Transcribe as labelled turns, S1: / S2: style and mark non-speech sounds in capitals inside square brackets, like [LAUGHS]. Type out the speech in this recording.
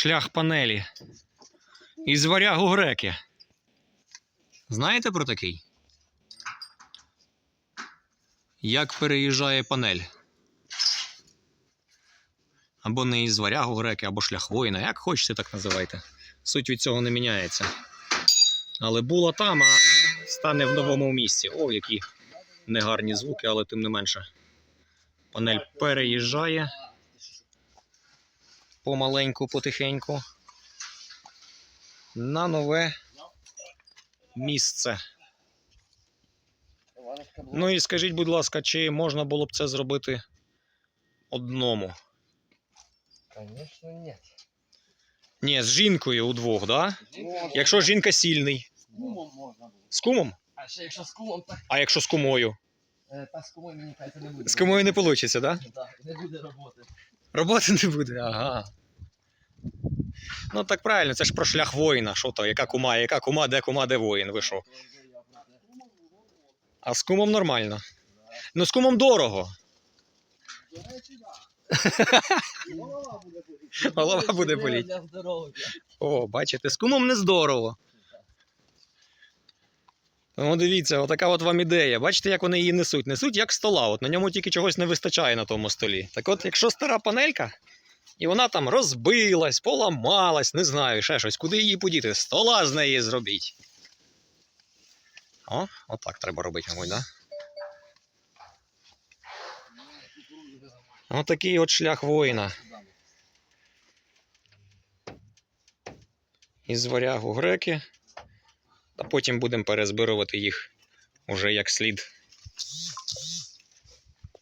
S1: шлях панелі. Із варягу греки. Знаєте про такий? Як переїжджає панель? Або не із варягу греки, або шлях воїна. Як хочете, так називайте. Суть від цього не міняється. Але була там, а стане в новому місці. О, які негарні звуки, але тим не менше. Панель переїжджає помаленьку, потихеньку. На нове місце. Ну і скажіть, будь ласка, чи можна було б це зробити одному?
S2: Конечно, нет.
S1: Ні, з жінкою удвох, да? Якщо жінка сильний.
S2: З кумом можна було.
S1: З кумом?
S2: А ще якщо з кумом, так
S1: А якщо з кумою?
S2: е, та з кумою мені кажеться не буде.
S1: З кумою не вийде, так? Да?
S2: Так, не буде роботи.
S1: Роботи не буде, ага. Ну так правильно, це ж про шлях воїна. Що то, яка кума, яка кума, де кума, де воїн, ви що? А з кумом нормально. Ну, з кумом дорого. [LAUGHS]
S2: Голова буде боліти.
S1: О, бачите, з кумом не здорово. Ну, дивіться, отака от вам ідея. Бачите, як вони її несуть? Несуть як стола. От на ньому тільки чогось не вистачає на тому столі. Так от, якщо стара панелька, і вона там розбилась, поламалась, не знаю, ще щось, куди її подіти? Стола з неї зробіть. О, отак треба робити, мабуть, да? Отакий от шлях воїна. із варягу греки, та потім будемо перезбирувати їх уже як слід.